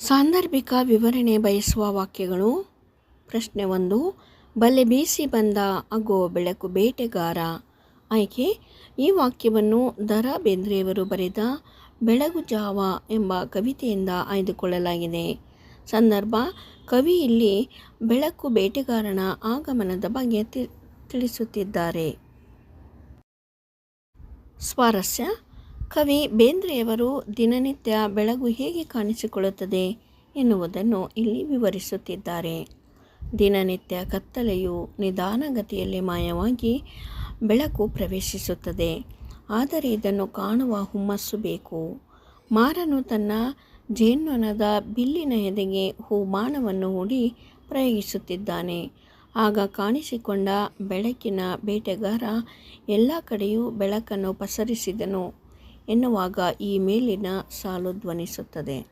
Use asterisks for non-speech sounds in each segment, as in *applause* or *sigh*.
ಸಾಂದರ್ಭಿಕ ವಿವರಣೆ ಬಯಸುವ ವಾಕ್ಯಗಳು. ಪ್ರಶ್ನೆ ಒಂದು, ಬಲೆ ಬೀಸಿ ಬಂದ ಅಗೋ ಬೆಳಕು ಬೇಟೆಗಾರ. ಆಯ್ಕೆ, ಈ ವಾಕ್ಯವನ್ನು ದ ರಾ ಬೇಂದ್ರೆಯವರು ಬರೆದ ಬೆಳಗು ಜಾವ ಎಂಬ ಕವಿತೆಯಿಂದ ಆಯ್ದುಕೊಳ್ಳಲಾಗಿದೆ. ಸಂದರ್ಭ, ಕವಿ ಇಲ್ಲಿ ಬೆಳಕು ಬೇಟೆಗಾರನ ಆಗಮನದ ಬಗ್ಗೆ ತಿಳಿಸುತ್ತಿದ್ದಾರೆ. ಸ್ವಾರಸ್ಯ ಕವಿ ಬೇಂದ್ರೆಯವರು ದಿನನಿತ್ಯ ಬೆಳಗು ಹೇಗೆ ಕಾಣಿಸಿಕೊಳ್ಳುತ್ತದೆ ಎನ್ನುವುದನ್ನು ಇಲ್ಲಿ ವಿವರಿಸುತ್ತಿದ್ದಾರೆ. ದಿನನಿತ್ಯ ಕತ್ತಲೆಯು ನಿಧಾನಗತಿಯಲ್ಲಿ ಮಾಯವಾಗಿ ಬೆಳಕು ಪ್ರವೇಶಿಸುತ್ತದೆ. ಆದರೆ ಇದನ್ನು ಕಾಣುವ ಹುಮ್ಮಸ್ಸು ಬೇಕು. ಮಾರನು ತನ್ನ ಜೇನ್ನೊಣದ ಬಿಲ್ಲಿನ ಎದೆಗೆ ಹೂಮಾನವನ್ನು ಹೂಡಿ ಪ್ರಯೋಗಿಸುತ್ತಿದ್ದಾನೆ. ಆಗ ಕಾಣಿಸಿಕೊಂಡ ಬೆಳಕಿನ ಬೇಟೆಗಾರ ಎಲ್ಲ ಕಡೆಯೂ ಬೆಳಕನ್ನು ಪಸರಿಸಿದನು. ಎನ್ನುವಾಗ ಈ ಮೇಲಿನ ಸಾಲು ಧ್ವನಿಸುತ್ತದೆ.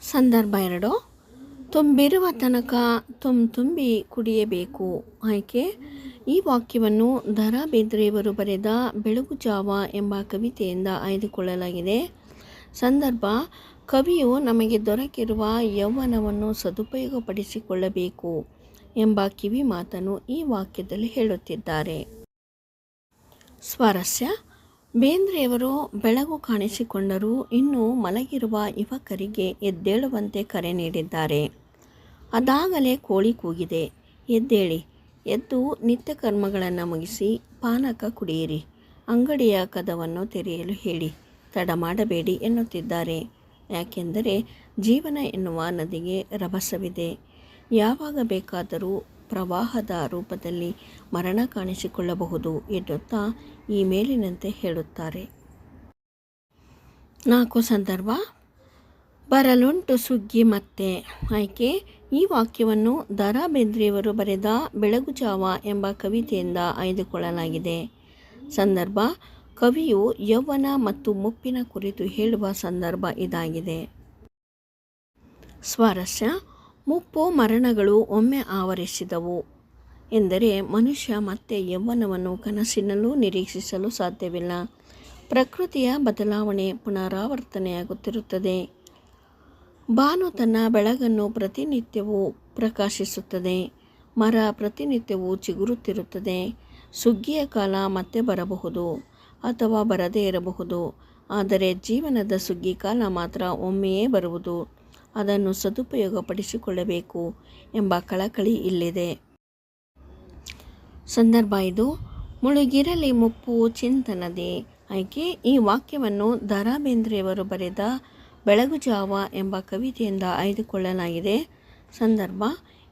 ಸಂದರ್ಭ ಎರಡು. ತುಂಬಿರುವ ತನಕ ತುಮ್ ತುಂಬಿ ಕುಡಿಯಬೇಕು. ಆಯ್ಕೆ? ಈ ವಾಕ್ಯವನ್ನು ದ ರಾ ಬೇಂದ್ರೆಯವರು ಬರೆದ ಬೆಳಗು ಜಾವ ಎಂಬ ಕವಿತೆಯಿಂದ ಆಯ್ದುಕೊಳ್ಳಲಾಗಿದೆ. ಸಂದರ್ಭ, ಕವಿಯು ನಮಗೆ ದೊರಕಿರುವ ಯೌವನವನ್ನು ಸದುಪಯೋಗಪಡಿಸಿಕೊಳ್ಳಬೇಕು ಎಂಬ ಕಿವಿ ಮಾತನ್ನು ಈ ವಾಕ್ಯದಲ್ಲಿ ಹೇಳುತ್ತಿದ್ದಾರೆ. ಸ್ವಾರಸ್ಯ. ಬೇಂದ್ರೆಯವರು ಬೆಳಗು ಕಾಣಿಸಿಕೊಂಡರೂ ಇನ್ನು ಮಲಗಿರುವ ಯುವಕರಿಗೆ ಎದ್ದೇಳುವಂತೆ ಕರೆ ನೀಡಿದ್ದಾರೆ. ಅದಾಗಲೇ ಕೋಳಿ ಕೂಗಿದೆ. ಎದ್ದೇಳಿ, ಎದ್ದು ನಿತ್ಯ ಕರ್ಮಗಳನ್ನು ಮುಗಿಸಿ ಪಾನಕ ಕುಡಿಯಿರಿ. ಅಂಗಡಿಯ ಕದವನ್ನು ತೆರೆಯಲು ಹೇಳಿ, ತಡ ಮಾಡಬೇಡಿ ಎನ್ನುತ್ತಿದ್ದಾರೆ. ಯಾಕೆಂದರೆ ಜೀವನ ಎನ್ನುವ ನದಿಗೆ ರಭಸವಿದೆ. ಯಾವಾಗ ಬೇಕಾದರೂ ಪ್ರವಾಹದ ರೂಪದಲ್ಲಿ ಮರಣ ಕಾಣಿಸಿಕೊಳ್ಳಬಹುದು ಎನ್ನುತ್ತಾ ಈ ಮೇಲಿನಂತೆ ಹೇಳುತ್ತಾರೆ. ನಾಲ್ಕು ಸಂದರ್ಭ. ಬರಲುಂಟು ಸುಗ್ಗಿ ಮತ್ತೆ. ಆಯ್ಕೆ, ಈ ವಾಕ್ಯವನ್ನು ದರಾ ಬೇಂದ್ರೆಯವರು ಬರೆದ ಬೆಳಗು ಜಾವ ಎಂಬ ಕವಿತೆಯಿಂದ ಆಯ್ದುಕೊಳ್ಳಲಾಗಿದೆ. ಸಂದರ್ಭ, ಕವಿಯು ಯೌವನ ಮತ್ತು ಮುಪ್ಪಿನ ಕುರಿತು ಹೇಳುವ ಸಂದರ್ಭ ಇದಾಗಿದೆ. ಸ್ವಾರಸ್ಯ ಮುಪ್ಪು ಮರಣಗಳು ಒಮ್ಮೆ ಆವರಿಸಿದವು ಎಂದರೆ ಮನುಷ್ಯ ಮತ್ತೆ ಯೌವನವನ್ನು ಕನಸಿನಲ್ಲೂ ನಿರೀಕ್ಷಿಸಲು ಸಾಧ್ಯವಿಲ್ಲ. ಪ್ರಕೃತಿಯ ಬದಲಾವಣೆ ಪುನರಾವರ್ತನೆಯಾಗುತ್ತಿರುತ್ತದೆ. ಬಾನು ತನ್ನ ಬೆಳಗನ್ನು ಪ್ರತಿನಿತ್ಯವೂ ಪ್ರಕಾಶಿಸುತ್ತದೆ. ಮರ ಪ್ರತಿನಿತ್ಯವೂ ಚಿಗುರುತ್ತಿರುತ್ತದೆ. ಸುಗ್ಗಿಯ ಕಾಲ ಮತ್ತೆ ಬರಬಹುದು ಅಥವಾ ಬರದೇ ಇರಬಹುದು. ಆದರೆ ಜೀವನದ ಸುಗ್ಗಿ ಕಾಲ ಮಾತ್ರ ಒಮ್ಮೆಯೇ ಬರುವುದು. ಅದನ್ನು ಸದುಪಯೋಗಪಡಿಸಿಕೊಳ್ಳಬೇಕು ಎಂಬ ಕಳಕಳಿ ಇಲ್ಲಿದೆ. ಸಂದರ್ಭ ಇದು. ಮುಳುಗಿರಲಿ ಮುಪ್ಪು ಚಿಂತನದಿ. ಆಯ್ಕೆ ಈ ವಾಕ್ಯವನ್ನು ದರಾ ಬೇಂದ್ರೆಯವರು ಬರೆದ ಬೆಳಗು ಜಾವ ಎಂಬ ಕವಿತೆಯಿಂದ ಆಯ್ದುಕೊಳ್ಳಲಾಗಿದೆ. ಸಂದರ್ಭ.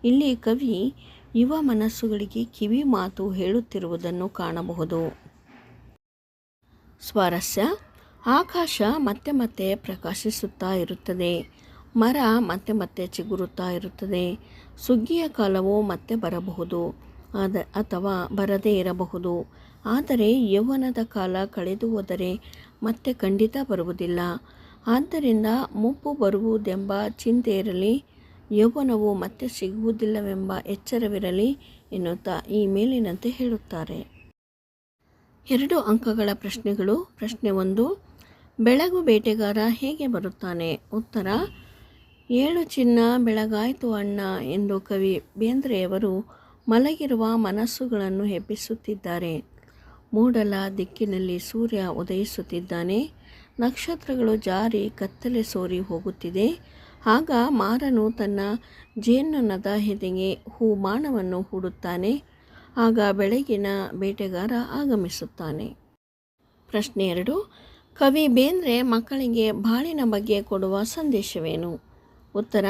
ಇಲ್ಲಿ ಕವಿ ಯುವ ಮನಸ್ಸುಗಳಿಗೆ ಕಿವಿ ಮಾತು ಹೇಳುತ್ತಿರುವುದನ್ನು ಕಾಣಬಹುದು. ಸ್ವಾರಸ್ಯ. ಆಕಾಶ ಮತ್ತೆ ಮತ್ತೆ ಪ್ರಕಾಶಿಸುತ್ತಾ ಇರುತ್ತದೆ. ಮರ ಮತ್ತೆ ಮತ್ತೆ ಚಿಗುರುತ್ತಾ ಇರುತ್ತದೆ. ಸುಗ್ಗಿಯ ಕಾಲವು ಮತ್ತೆ ಬರಬಹುದು, ಆದ ಅಥವಾ ಬರದೇ ಇರಬಹುದು. ಆದರೆ ಯೌವನದ ಕಾಲ ಕಳೆದು ಹೋದರೆ ಮತ್ತೆ ಖಂಡಿತ ಬರುವುದಿಲ್ಲ. ಆದ್ದರಿಂದ ಮುಪ್ಪು ಬರುವುದೆಂಬ ಚಿಂತೆ ಇರಲಿ, ಯೌವನವು ಮತ್ತೆ ಸಿಗುವುದಿಲ್ಲವೆಂಬ ಎಚ್ಚರವಿರಲಿ ಎನ್ನುತ್ತಾ ಈ ಮೇಲಿನಂತೆ ಹೇಳುತ್ತಾರೆ. ಎರಡು ಅಂಕಗಳ ಪ್ರಶ್ನೆಗಳು. ಪ್ರಶ್ನೆ ಒಂದು, ಬೆಳಗು ಬೇಟೆಗಾರ ಹೇಗೆ ಬರುತ್ತಾನೆ? ಉತ್ತರ ಏಳು ಚಿನ್ನ ಬೆಳಗಾಯಿತು ಅಣ್ಣ ಎಂದು ಕವಿ ಬೇಂದ್ರೆಯವರು ಮಲಗಿರುವ ಮನಸ್ಸುಗಳನ್ನು ಹೆಬ್ಬಿಸುತ್ತಿದ್ದಾರೆ. ಮೂಡಲ ದಿಕ್ಕಿನಲ್ಲಿ ಸೂರ್ಯ ಉದಯಿಸುತ್ತಿದ್ದಾನೆ. ನಕ್ಷತ್ರಗಳು ಜಾರಿ ಕತ್ತಲೆ ಸೋರಿ ಹೋಗುತ್ತಿದೆ. ಆಗ ಮಾರನು ತನ್ನ ಜೇನ್ನೊಣದ ಹೆದೆಗೆ ಹೂಮಾನವನ್ನು ಹೂಡುತ್ತಾನೆ. ಆಗ ಬೆಳಗಿನ ಬೇಟೆಗಾರ ಆಗಮಿಸುತ್ತಾನೆ. ಪ್ರಶ್ನೆ ಎರಡು, ಕವಿ ಬೇಂದ್ರೆ ಮಕ್ಕಳಿಗೆ ಬಾಳಿನ ಬಗ್ಗೆ ಕೊಡುವ ಸಂದೇಶವೇನು? ಉತ್ತರ,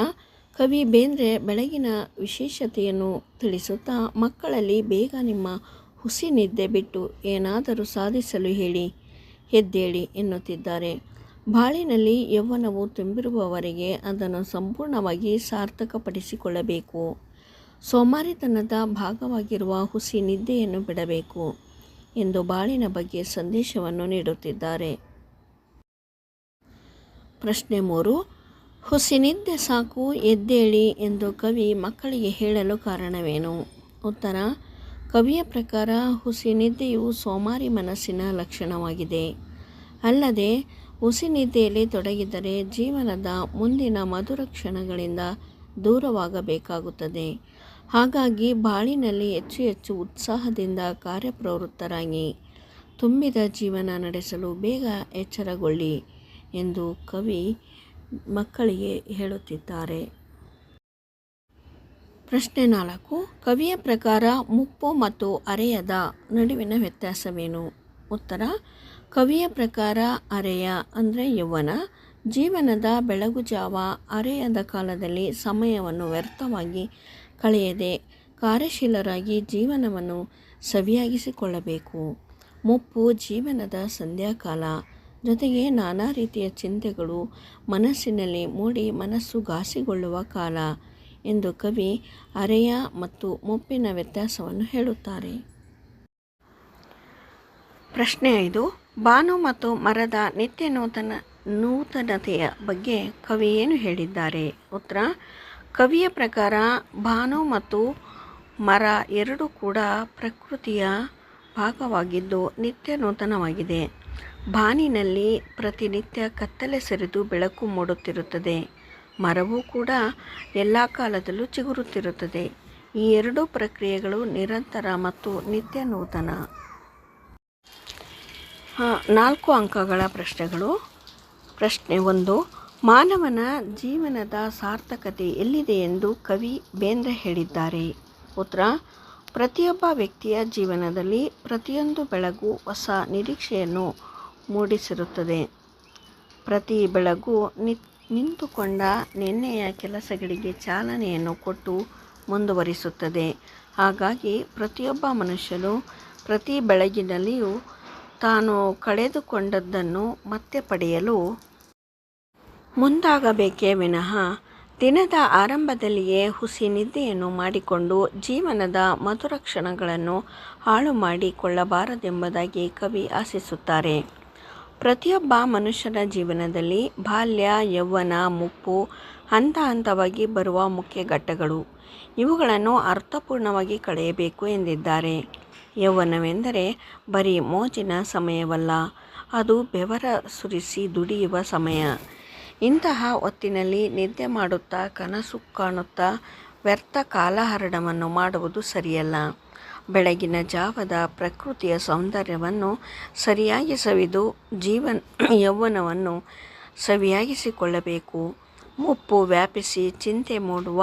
ಕವಿ ಬೇಂದ್ರೆ ಬೆಳಗಿನ ವಿಶೇಷತೆಯನ್ನು ತಿಳಿಸುತ್ತಾ, ಮಕ್ಕಳಲ್ಲಿ ಬೇಗ ನಿಮ್ಮ ಹುಸಿ ನಿದ್ದೆ ಬಿಟ್ಟು ಏನಾದರೂ ಸಾಧಿಸಲು ಹೇಳಿ ಎದ್ದೇಳಿ ಎನ್ನುತ್ತಿದ್ದಾರೆ. ಬಾಳಿನಲ್ಲಿ ಯೌವನವು ತುಂಬಿರುವವರೆಗೆ ಅದನ್ನು ಸಂಪೂರ್ಣವಾಗಿ ಸಾರ್ಥಕಪಡಿಸಿಕೊಳ್ಳಬೇಕು. ಸೋಮಾರಿತನದ ಭಾಗವಾಗಿರುವ ಹುಸಿ ನಿದ್ದೆಯನ್ನು ಬಿಡಬೇಕು ಎಂದು ಬಾಳಿನ ಬಗ್ಗೆ ಸಂದೇಶವನ್ನು ನೀಡುತ್ತಿದ್ದಾರೆ. ಪ್ರಶ್ನೆ ಮೂರು ಹುಸಿ ನಿದ್ದೆ ಸಾಕು, ಎದ್ದೇಳಿ ಎಂದು ಕವಿ ಮಕ್ಕಳಿಗೆ ಹೇಳಲು ಕಾರಣವೇನು? ಉತ್ತರ, ಕವಿಯ ಪ್ರಕಾರ ಹುಸಿನಿದ್ದೆಯು ಸೋಮಾರಿ ಮನಸ್ಸಿನ ಲಕ್ಷಣವಾಗಿದೆ. ಅಲ್ಲದೆ, ಹುಸಿನಿದ್ದೆಯಲ್ಲಿ ತೊಡಗಿದರೆ ಜೀವನದ ಮುಂದಿನ ಮಧುರ ಕ್ಷಣಗಳಿಂದ ದೂರವಾಗಬೇಕಾಗುತ್ತದೆ. ಹಾಗಾಗಿ ಬಾಳಿನಲ್ಲಿ ಹೆಚ್ಚು ಹೆಚ್ಚು ಉತ್ಸಾಹದಿಂದ ಕಾರ್ಯಪ್ರವೃತ್ತರಾಗಿ, ತುಂಬಿದ ಜೀವನ ನಡೆಸಲು ಬೇಗ ಎಚ್ಚರಗೊಳ್ಳಿ ಎಂದು ಕವಿ ಮಕ್ಕಳಿಗೆ ಹೇಳುತ್ತಿದ್ದಾರೆ. ಪ್ರಶ್ನೆ ನಾಲ್ಕು, ಕವಿಯ ಪ್ರಕಾರ ಮುಪ್ಪು ಮತ್ತು ಅರೆಯದ ನಡುವಿನ ವ್ಯತ್ಯಾಸವೇನು? ಉತ್ತರ, ಕವಿಯ ಪ್ರಕಾರ ಅರೆಯ ಅಂದರೆ ಯೌವನ, ಜೀವನದ ಬೆಳಗುಜಾವ ಅರೆಯದ ಕಾಲದಲ್ಲಿ ಸಮಯವನ್ನು ವ್ಯರ್ಥವಾಗಿ ಕಳೆಯದೆ ಕಾರ್ಯಶೀಲರಾಗಿ ಜೀವನವನ್ನು ಸವಿಯಾಗಿಸಿಕೊಳ್ಳಬೇಕು. ಮುಪ್ಪು ಜೀವನದ ಸಂಧ್ಯಾಕಾಲ ಜೊತೆಗೆ ನಾನಾ ರೀತಿಯ ಚಿಂತೆಗಳು ಮನಸ್ಸಿನಲ್ಲಿ ಮೂಡಿ ಮನಸ್ಸು ಘಾಸಿಗೊಳ್ಳುವ ಕಾಲ ಎಂದು ಕವಿ ಅರೆಯ ಮತ್ತು ಮುಪ್ಪಿನ ವ್ಯತ್ಯಾಸವನ್ನು ಹೇಳುತ್ತಾರೆ. ಪ್ರಶ್ನೆ ಐದು. ಬಾನು ಮತ್ತು ಮರದ ನಿತ್ಯ ನೂತನ, ನೂತನತೆಯ ಬಗ್ಗೆ ಕವಿ ಏನು ಹೇಳಿದ್ದಾರೆ? ಉತ್ತರ. ಕವಿಯ ಪ್ರಕಾರ ಬಾನು ಮತ್ತು ಮರ ಎರಡೂ ಕೂಡ ಪ್ರಕೃತಿಯ ಭಾಗವಾಗಿದ್ದು ನಿತ್ಯ ನೂತನವಾಗಿದೆ. ಬಾನಿನಲ್ಲಿ ಪ್ರತಿನಿತ್ಯ ಕತ್ತಲೆ ಸರಿದು ಬೆಳಕು ಮೂಡುತ್ತಿರುತ್ತದೆ. ಮರವೂ ಕೂಡ ಎಲ್ಲ ಕಾಲದಲ್ಲೂ ಚಿಗುರುತ್ತಿರುತ್ತದೆ. ಈ ಎರಡೂ ಪ್ರಕ್ರಿಯೆಗಳು ನಿರಂತರ ಮತ್ತು ನಿತ್ಯ ನೂತನ. ನಾಲ್ಕು ಅಂಕಗಳ ಪ್ರಶ್ನೆಗಳು. ಪ್ರಶ್ನೆ ಒಂದು, ಮಾನವನ ಜೀವನದ ಸಾರ್ಥಕತೆ ಎಲ್ಲಿದೆ ಎಂದು ಕವಿ ಬೇಂದ್ರೆ ಹೇಳಿದ್ದಾರೆ. ಉತ್ತರ, ಪ್ರತಿಯೊಬ್ಬ ವ್ಯಕ್ತಿಯ ಜೀವನದಲ್ಲಿ ಪ್ರತಿಯೊಂದು ಬೆಳಗು ಹೊಸ ನಿರೀಕ್ಷೆಯನ್ನು ಮೂಡಿಸಿರುತ್ತದೆ. ಪ್ರತಿ ಬೆಳಗು ನಿಂತುಕೊಂಡ ನಿನ್ನೆಯ ಕೆಲಸಗಳಿಗೆ ಚಾಲನೆಯನ್ನು ಕೊಟ್ಟು ಮುಂದುವರಿಸುತ್ತದೆ. ಹಾಗಾಗಿ ಪ್ರತಿಯೊಬ್ಬ ಮನುಷ್ಯನು ಪ್ರತಿ ಬೆಳಗಿನಲ್ಲಿಯೂ ತಾನು ಕಳೆದುಕೊಂಡದ್ದನ್ನು ಮತ್ತೆ ಪಡೆಯಲು ಮುಂದಾಗಬೇಕೇ ವಿನಃ ದಿನದ ಆರಂಭದಲ್ಲಿಯೇ ಹುಸಿ ನಿದ್ದೆಯನ್ನು ಮಾಡಿಕೊಂಡು ಜೀವನದ ಮಧುರ ಕ್ಷಣಗಳನ್ನು ಹಾಳು ಮಾಡಿಕೊಳ್ಳಬಾರದೆಂಬುದಾಗಿ ಕವಿ ಆಶಿಸುತ್ತಾರೆ. ಪ್ರತಿಯೊಬ್ಬ ಮನುಷ್ಯನ ಜೀವನದಲ್ಲಿ ಬಾಲ್ಯ, ಯೌವನ, ಮುಪ್ಪು, ಹಂತ ಹಂತವಾಗಿ ಬರುವ ಮುಖ್ಯ ಘಟ್ಟಗಳು. ಇವುಗಳನ್ನು ಅರ್ಥಪೂರ್ಣವಾಗಿ ಕಳೆಯಬೇಕು ಎಂದಿದ್ದಾರೆ. ಯೌವನವೆಂದರೆ ಬರೀ ಮೋಜಿನ ಸಮಯವಲ್ಲ, ಅದು ಬೆವರ ಸುರಿಸಿ ದುಡಿಯುವ ಸಮಯ. ಇಂತಹ ಹೊತ್ತಿನಲ್ಲಿ ನಿದ್ದೆ ಮಾಡುತ್ತಾ ಕನಸು ಕಾಣುತ್ತಾ ವ್ಯರ್ಥ ಕಾಲಹರಣವನ್ನು ಮಾಡುವುದು ಸರಿಯಲ್ಲ. ಬೆಳಗಿನ ಜಾವದ ಪ್ರಕೃತಿಯ ಸೌಂದರ್ಯವನ್ನು ಸರಿಯಾಗಿ ಸವಿದು ಜೀವನ *clears throat* ಯೌವನವನ್ನು ಸವಿಯಾಗಿಸಿಕೊಳ್ಳಬೇಕು. ಮುಪ್ಪು ವ್ಯಾಪಿಸಿ ಚಿಂತೆ ಮೂಡುವ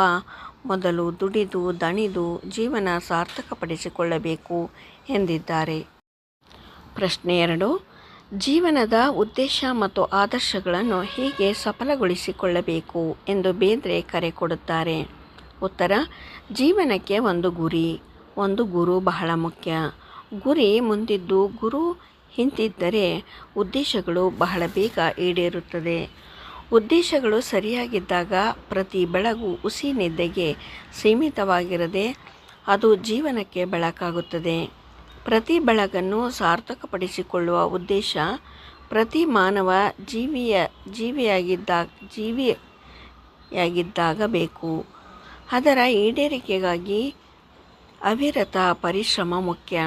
ಮೊದಲು ದುಡಿದು ದಣಿದು ಜೀವನ ಸಾರ್ಥಕಪಡಿಸಿಕೊಳ್ಳಬೇಕು ಎಂದಿದ್ದಾರೆ. ಪ್ರಶ್ನೆ ಎರಡು. ಜೀವನದ ಉದ್ದೇಶ ಮತ್ತು ಆದರ್ಶಗಳನ್ನು ಹೀಗೆ ಸಫಲಗೊಳಿಸಿಕೊಳ್ಳಬೇಕು ಎಂದು ಬೇಂದ್ರೆ ಕರೆ ಕೊಡುತ್ತಾರೆ. ಉತ್ತರ. ಜೀವನಕ್ಕೆ ಒಂದು ಗುರಿ. ಒಂದು ಗುರು ಬಹಳ ಮುಖ್ಯ. ಗುರಿ ಮುಂದಿದ್ದು ಗುರು ಹಿಂತಿದ್ದರೆ ಉದ್ದೇಶಗಳು ಬಹಳ ಬೇಗ ಈಡೇರುತ್ತದೆ. ಉದ್ದೇಶಗಳು ಸರಿಯಾಗಿದ್ದಾಗ ಪ್ರತಿ ಬೆಳಗು ಉಸಿ ನಿದ್ದೆಗೆ ಸೀಮಿತವಾಗಿರದೆ ಅದು ಜೀವನಕ್ಕೆ ಬೆಳಕಾಗುತ್ತದೆ. ಪ್ರತಿ ಬೆಳಗನ್ನು ಸಾರ್ಥಕಪಡಿಸಿಕೊಳ್ಳುವ ಉದ್ದೇಶ ಪ್ರತಿ ಮಾನವ ಜೀವಿಯ ಜೀವಿಯಾಗಿದ್ದಾಗ ಜೀವಿಯಾಗಿದ್ದಾಗಬೇಕು. ಅದರ ಈಡೇರಿಕೆಗಾಗಿ ಅವಿರತ ಪರಿಶ್ರಮ ಮುಖ್ಯ.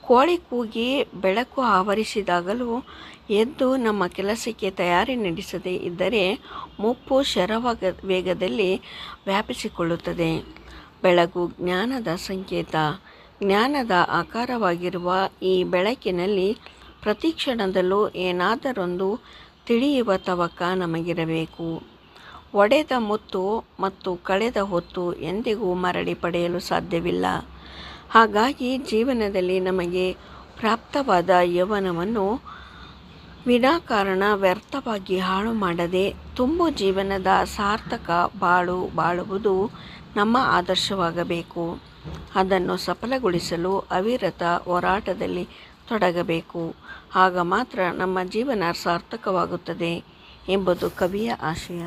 ಕೋಳಿ ಕೂಗಿ ಬೆಳಕು ಆವರಿಸಿದಾಗಲೂ ಎದ್ದು ನಮ್ಮ ಕೆಲಸಕ್ಕೆ ತಯಾರಿ ನಡೆಸದೇ ಇದ್ದರೆ ಮುಪ್ಪು ಶರವ ವೇಗದಲ್ಲಿ ವ್ಯಾಪಿಸಿಕೊಳ್ಳುತ್ತದೆ. ಬೆಳಕು ಜ್ಞಾನದ ಸಂಕೇತ. ಜ್ಞಾನದ ಆಕಾರವಾಗಿರುವ ಈ ಬೆಳಕಿನಲ್ಲಿ ಪ್ರತಿ ಕ್ಷಣದಲ್ಲೂ ಏನಾದರೊಂದು ತಿಳಿಯುವ ತವಕ ನಮಗಿರಬೇಕು. ಒಡೆದ ಮುತ್ತು ಮತ್ತು ಕಳೆದ ಹೊತ್ತು ಎಂದಿಗೂ ಮರಳಿ ಪಡೆಯಲು ಸಾಧ್ಯವಿಲ್ಲ. ಹಾಗಾಗಿ ಜೀವನದಲ್ಲಿ ನಮಗೆ ಪ್ರಾಪ್ತವಾದ ಯೌವನವನ್ನು ವಿನಾಕಾರಣ ವ್ಯರ್ಥವಾಗಿ ಹಾಳು ಮಾಡದೆ ತುಂಬು ಜೀವನದ ಸಾರ್ಥಕ ಬಾಳು ಬಾಳುವುದು ನಮ್ಮ ಆದರ್ಶವಾಗಬೇಕು. ಅದನ್ನು ಸಫಲಗೊಳಿಸಲು ಅವಿರತ ಹೋರಾಟದಲ್ಲಿ ತೊಡಗಬೇಕು. ಆಗ ಮಾತ್ರ ನಮ್ಮ ಜೀವನ ಸಾರ್ಥಕವಾಗುತ್ತದೆ ಎಂಬುದು ಕವಿಯ ಆಶಯ.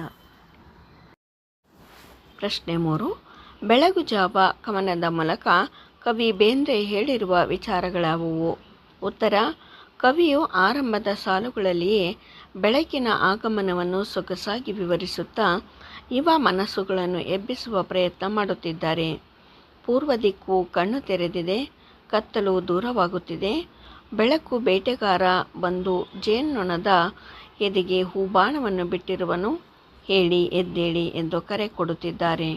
ಪ್ರಶ್ನೆ ಮೂರು. ಬೆಳಗು ಜಾವ ಕವನದ ಮೂಲಕ ಕವಿ ಬೇಂದ್ರೆ ಹೇಳಿರುವ ವಿಚಾರಗಳಾವುವು? ಉತ್ತರ, ಕವಿಯು ಆರಂಭದ ಸಾಲುಗಳಲ್ಲಿಯೇ ಬೆಳಕಿನ ಆಗಮನವನ್ನು ಸೊಗಸಾಗಿ ವಿವರಿಸುತ್ತಾ ಯುವ ಮನಸ್ಸುಗಳನ್ನು ಎಬ್ಬಿಸುವ ಪ್ರಯತ್ನ ಮಾಡುತ್ತಿದ್ದಾರೆ. ಪೂರ್ವ ದಿಕ್ಕು ಕಣ್ಣು ತೆರೆದಿದೆ, ಕತ್ತಲು ದೂರವಾಗುತ್ತಿದೆ. ಬೆಳಕು ಬೇಟೆಗಾರ ಬಂದು ಜೇನ್ನೊಣದ ಎದೆಗೆ ಹೂಬಾಣವನ್ನು ಬಿಟ್ಟಿರುವನು ಹೇಳಿ ಎದ್ದೇಳಿ ಎಂದು ಕರೆ ಕೊಡುತ್ತಿದ್ದಾರೆ.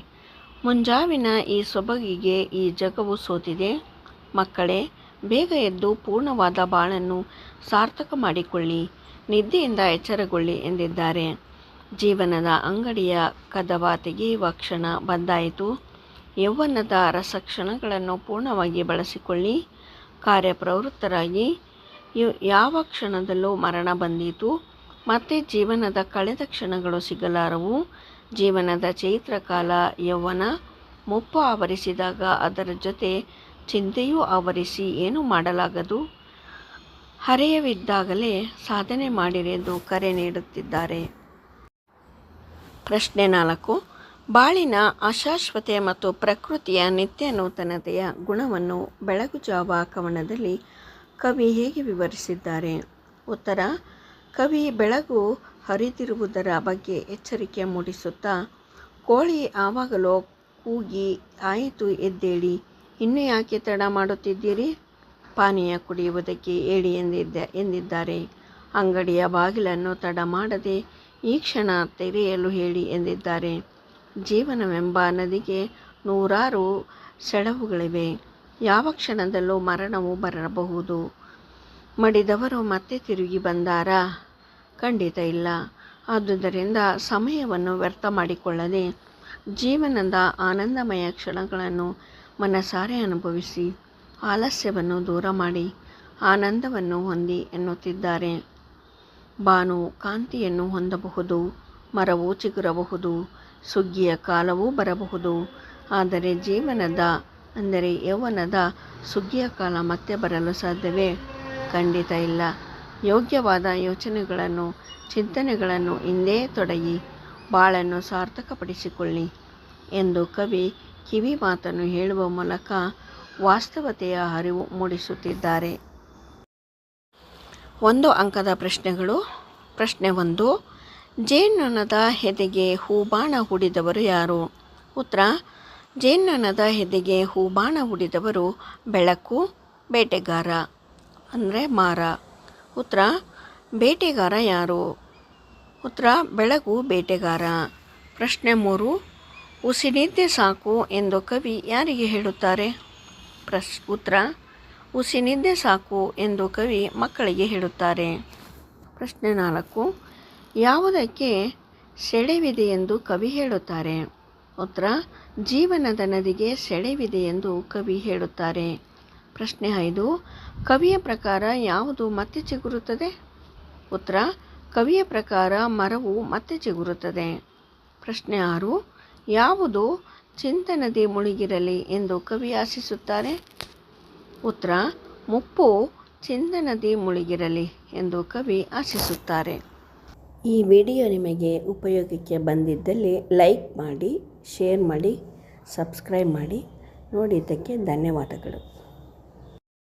ಮುಂಜಾವಿನ ಈ ಸೊಬಗಿಗೆ ಈ ಜಗವು ಸೋತಿದೆ. ಮಕ್ಕಳೇ, ಬೇಗ ಎದ್ದು ಪೂರ್ಣವಾದ ಬಾಳನ್ನು ಸಾರ್ಥಕ ಮಾಡಿಕೊಳ್ಳಿ, ನಿದ್ದೆಯಿಂದ ಎಚ್ಚರಗೊಳ್ಳಿ ಎಂದಿದ್ದಾರೆ. ಜೀವನದ ಅಂಗಡಿಯ ಕದವ ತೆಗೆಯುವ ಕ್ಷಣ ಬಂದಾಯಿತು. ಯೌವನದ ರಸಕ್ಷಣಗಳನ್ನು ಪೂರ್ಣವಾಗಿ ಬಳಸಿಕೊಳ್ಳಿ. ಕಾರ್ಯಪ್ರವೃತ್ತರಾಗಿ ಯಾವ ಕ್ಷಣದಲ್ಲೂ ಮರಣ ಬಂದೀತು. ಮತ್ತೆ ಜೀವನದ ಕಳೆದ ಕ್ಷಣಗಳು ಸಿಗಲಾರವು. ಜೀವನದ ಚೈತ್ರಕಾಲ ಯೌವನ ಮುಪ್ಪು ಆವರಿಸಿದಾಗ ಅದರ ಜೊತೆ ಚಿಂತೆಯೂ ಆವರಿಸಿ ಏನು ಮಾಡಲಾಗದು? ಹರೆಯವಿದ್ದಾಗಲೇ ಸಾಧನೆ ಮಾಡಿರೆಂದು ಕರೆ ನೀಡುತ್ತಿದ್ದಾರೆ. ಪ್ರಶ್ನೆ ನಾಲ್ಕು. ಬಾಳಿನ ಅಶಾಶ್ವತೆ ಮತ್ತು ಪ್ರಕೃತಿಯ ನಿತ್ಯ ನೂತನತೆಯ ಗುಣವನ್ನು ಬೆಳಗುಜಾವ ಕವನದಲ್ಲಿ ಕವಿ ಹೇಗೆ ವಿವರಿಸಿದ್ದಾರೆ? ಉತ್ತರ. ಕವಿ ಬೆಳಗು ಹರಿದಿರುವುದರ ಬಗ್ಗೆ ಎಚ್ಚರಿಕೆ ಮೂಡಿಸುತ್ತಾ, ಕೋಳಿ ಆವಾಗಲೋ ಕೂಗಿ ಆಯಿತು ಎದ್ದೇಳಿ, ಇನ್ನು ಯಾಕೆ ತಡ ಮಾಡುತ್ತಿದ್ದೀರಿ? ಪಾನೀಯ ಕುಡಿಯುವುದಕ್ಕೆ ಏಳಿ ಎಂದಿದ್ದ, ಎಂದಿದ್ದಾರೆ. ಅಂಗಡಿಯ ಬಾಗಿಲನ್ನು ತಡ ಮಾಡದೆ ಈ ಕ್ಷಣ ತೆರೆಯಲು ಹೇಳಿ ಎಂದಿದ್ದಾರೆ. ಜೀವನವೆಂಬ ನದಿಗೆ ನೂರಾರು ಸೆಳವುಗಳಿವೆ ಯಾವ ಕ್ಷಣದಲ್ಲೂ ಮರಣವು ಬರಬಹುದು. ಮಡಿದವರು ಮತ್ತೆ ತಿರುಗಿ ಬಂದಾರ? ಖಂಡಿತ ಇಲ್ಲ. ಆದುದರಿಂದ ಸಮಯವನ್ನು ವ್ಯರ್ಥ ಮಾಡಿಕೊಳ್ಳದೆ ಜೀವನದ ಆನಂದಮಯ ಕ್ಷಣಗಳನ್ನು ಮನಸಾರೆ ಅನುಭವಿಸಿ, ಆಲಸ್ಯವನ್ನು ದೂರ ಮಾಡಿ, ಆನಂದವನ್ನು ಹೊಂದಿ ಎನ್ನುತ್ತಿದ್ದಾರೆ. ಬಾನು ಕಾಂತಿಯನ್ನು ಹೊಂದಬಹುದು, ಮರವು ಚಿಗುರಬಹುದು, ಸುಗ್ಗಿಯ ಕಾಲವೂ ಬರಬಹುದು. ಆದರೆ ಜೀವನದ, ಅಂದರೆ ಯೌವನದ ಸುಗ್ಗಿಯ ಕಾಲ ಮತ್ತೆ ಬರಲು ಸಾಧ್ಯವೇ? ಖಂಡಿತ ಇಲ್ಲ. ಯೋಗ್ಯವಾದ ಯೋಚನೆಗಳನ್ನು, ಚಿಂತನೆಗಳನ್ನು ಇಂದೇ ತೊಡಗಿ, ಬಾಳನ್ನು ಸಾರ್ಥಕಪಡಿಸಿಕೊಳ್ಳಿ ಎಂದು ಕವಿ ಕಿವಿ ಮಾತನ್ನು ಹೇಳುವ ಮೂಲಕ ವಾಸ್ತವತೆಯ ಅರಿವು ಮೂಡಿಸುತ್ತಿದ್ದಾರೆ. ಒಂದು ಅಂಕದ ಪ್ರಶ್ನೆಗಳು. ಪ್ರಶ್ನೆ ಒಂದು, ಜೇನ್ನೊಣದ ಹೆದೆಗೆ ಹೂಬಾಣ ಹೂಡಿದವರು ಯಾರು? ಉತ್ತರ, ಜೇನ್ನೊಣದ ಹೆದೆಗೆ ಹೂಬಾಣ ಹೂಡಿದವರು ಬೆಳಕು, ಬೇಟೆಗಾರ. ಅಂದರೆ ಮಾರ. ಉತ್ತರ ಬೇಟೆಗಾರ ಯಾರು? ಉತ್ತರ ಬೆಳಗು ಬೇಟೆಗಾರ. ಪ್ರಶ್ನೆ ಮೂರು ಉಸಿನಿದ್ದೆ ಸಾಕು ಎಂದು ಕವಿ ಯಾರಿಗೆ ಹೇಳುತ್ತಾರೆ? ಪ್ರಶ್ ಉತ್ತರ ಉಸಿನಿದ್ದೆ ಸಾಕು ಎಂದು ಕವಿ ಮಕ್ಕಳಿಗೆ ಹೇಳುತ್ತಾರೆ. ಪ್ರಶ್ನೆ ನಾಲ್ಕು, ಯಾವುದಕ್ಕೆ ಸೆಳೆವಿದೆ ಎಂದು ಕವಿ ಹೇಳುತ್ತಾರೆ? ಉತ್ತರ ಜೀವನದ ನದಿಗೆ ಸೆಳೆವಿದೆ ಎಂದು ಕವಿ ಹೇಳುತ್ತಾರೆ. ಪ್ರಶ್ನೆ ಐದು, ಕವಿಯ ಪ್ರಕಾರ ಯಾವುದು ಮತ್ತೆ ಚಿಗುರುತ್ತದೆ? ಉತ್ತರ, ಕವಿಯ ಪ್ರಕಾರ ಮರವು ಮತ್ತೆ ಚಿಗುರುತ್ತದೆ. ಪ್ರಶ್ನೆ ಆರು, ಯಾವುದು ಚಿಂತನದಿ ಮುಳುಗಿರಲಿ ಎಂದು ಕವಿ ಆಶಿಸುತ್ತಾರೆ? ಉತ್ತರ, ಮುಪ್ಪು ಚಿಂತನದಿ ಮುಳುಗಿರಲಿ ಎಂದು ಕವಿ ಆಶಿಸುತ್ತಾರೆ. ಈ ವಿಡಿಯೋ ನಿಮಗೆ ಉಪಯೋಗಕ್ಕೆ ಬಂದಿದ್ದಲ್ಲಿ ಲೈಕ್ ಮಾಡಿ, ಶೇರ್ ಮಾಡಿ, ಸಬ್ಸ್ಕ್ರೈಬ್ ಮಾಡಿ. ನೋಡಿದ್ದಕ್ಕೆ ಧನ್ಯವಾದಗಳು.